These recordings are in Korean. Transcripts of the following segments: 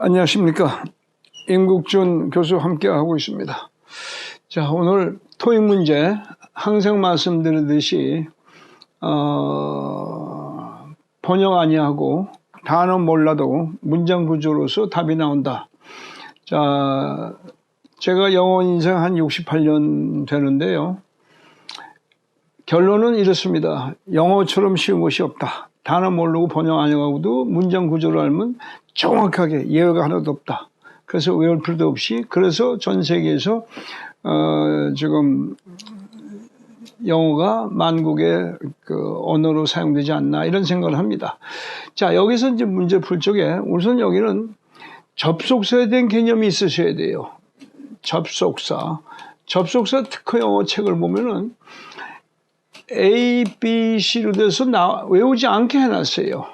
안녕하십니까. 임국준 교수 함께 하고 있습니다. 자, 오늘 토익 문제 항상 말씀드리듯이, 어, 번역 아니하고 단어 몰라도 문장 구조로서 답이 나온다. 자, 제가 영어 인생 한 68년 되는데요. 결론은 이렇습니다. 영어처럼 쉬운 것이 없다. 단어 모르고 번역 안 해가고도 문장 구조를 알면 정확하게 예외가 하나도 없다. 그래서 외울 필요도 없이 그래서 전 세계에서 어, 지금 영어가 만국의 그 언어로 사용되지 않나 이런 생각을 합니다. 자 여기서 이제 문제 풀 적에 우선 여기는 접속사에 대한 개념이 있으셔야 돼요. 접속사. 접속사 특허 영어 책을 보면은 A, B, C로 돼서 나, 외우지 않게 해놨어요.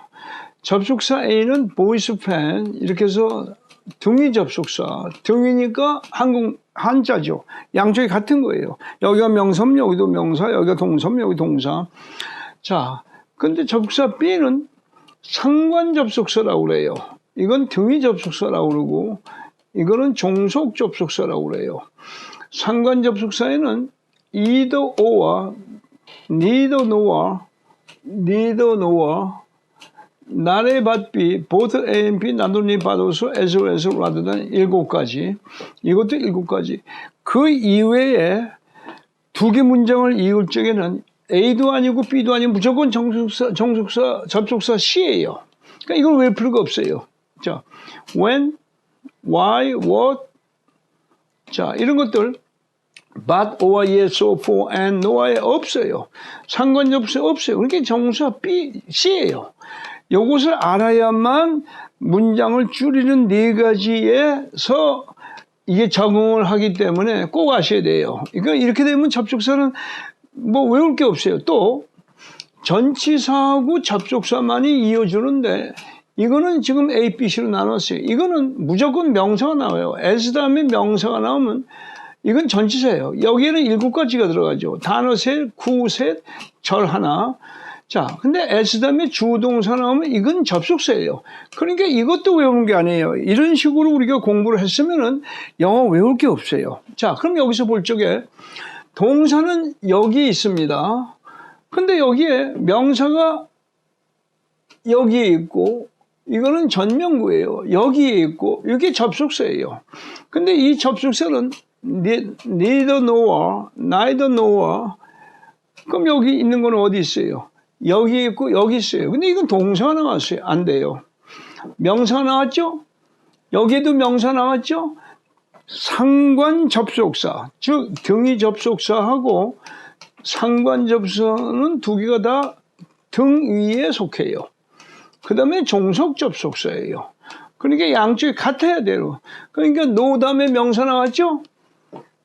접속사 A는 보이스 팬 이렇게 해서 등위 접속사 등위니까 한국 한자죠. 양쪽이 같은 거예요. 여기가 명섬 여기도 명사 여기가 동섬 여기 동사. 자, 근데 접속사 B는 상관 접속사라고 그래요. 이건 등위 접속사라고 그러고 이거는 종속 접속사라고 그래요. 상관 접속사에는 either or와 neither nor, neither nor, 나래 받비, both A and B 나누니 받아서 as well as rather than 일곱 가지. 이것도 일곱 가지. 그 이외에 두 개 문장을 이을 적에는 A도 아니고 B도 아니고 무조건 정숙사, 정숙사, 접속사 C예요. 그러니까 이걸 외울 필요가 없어요. 자, when, why, what. 자, 이런 것들 or, for, and, no에 없어요. 상관접수 없어요. 그러니까 정수가 B, C예요. 이것을 알아야만 문장을 줄이는 네 가지에서 이게 적응을 하기 때문에 꼭 아셔야 돼요. 그러니까 이렇게 되면 접속사는 뭐 외울 게 없어요. 또 전치사하고 접속사만이 이어주는데 이거는 지금 A, B, C로 나눴어요. 이거는 무조건 명사가 나와요. S 다음에 명사가 나오면 이건 전치사예요. 여기에는 일곱 가지가 들어가죠. 단어 셋, 구 셋, 절 하나. 자, 근데 S 다음에 주동사 나오면 이건 접속사예요. 그러니까 이것도 외우는 게 아니에요. 이런 식으로 우리가 공부를 했으면은 영어 외울 게 없어요. 자, 그럼 여기서 볼 적에 동사는 여기 있습니다. 근데 여기에 명사가 여기에 있고 이거는 전명구예요. 여기에 있고 이게 접속사예요. 근데 이 접속사는 neither nor, neither nor 그럼 여기 있는 거는 어디 있어요? 여기 있고 여기 있어요. 근데 이건 동사가 나왔어요. 안 돼요. 명사 나왔죠? 여기에도 명사 나왔죠? 상관 접속사, 즉 등위 접속사하고 상관 접속사는 두 개가 다 등 위에 속해요. 그 다음에 종속 접속사예요. 그러니까 양쪽이 같아야 돼요. 그러니까 노 다음에 명사 나왔죠?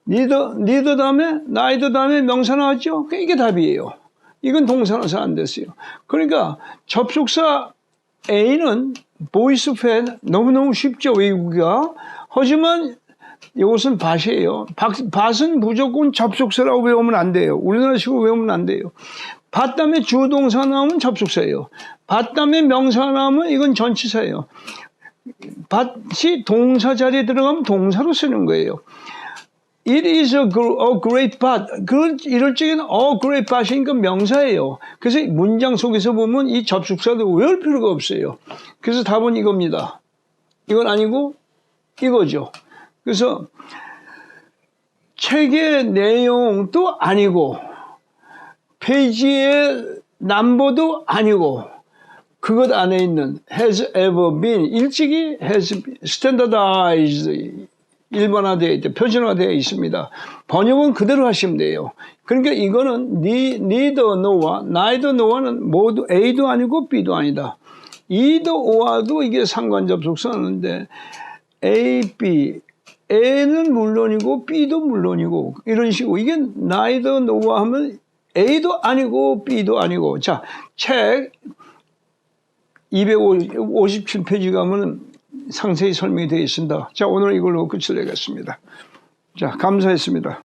니더, 니더 다음에, 나이더 다음에 명사 나왔죠? 그러니까 이게 답이에요. 이건 동사라서 안 됐어요. 그러니까 접속사 A는 보이스 팬 너무너무 쉽죠, 외우기가. 하지만 이것은 밭이에요. 밭은 무조건 접속사라고 외우면 안 돼요. 우리나라식으로 외우면 안 돼요. 밭 다음에 주동사 나오면 접속사예요. 밭 다음에 명사 나오면 이건 전치사예요. 밭이 동사 자리에 들어가면 동사로 쓰는 거예요. It is a, great bat. 그 이럴 적에는 a great bat이니까 명사예요. 그래서 문장 속에서 보면 이 접속사도 외울 필요가 없어요. 그래서 답은 이겁니다. 이건 아니고 이거죠. 그래서 책의 내용도 아니고 페이지의 남보도 아니고 그것 안에 있는 has ever been 일찍이 has standardized 일반화되어 있다, 표준화되어 있습니다. 번역은 그대로 하시면 돼요. 그러니까 이거는 neither no와 neither no와는 모두 A도 아니고 B도 아니다. either or도 이게 상관접속사인데 A, B, A는 물론이고 B도 물론이고 이런 식으로 이게 neither no와 하면 A도 아니고 B도 아니고 자, 책 257페이지 가면 상세히 설명이 되어 있습니다. 자, 오늘 이걸로 끝을 내겠습니다. 자, 감사했습니다.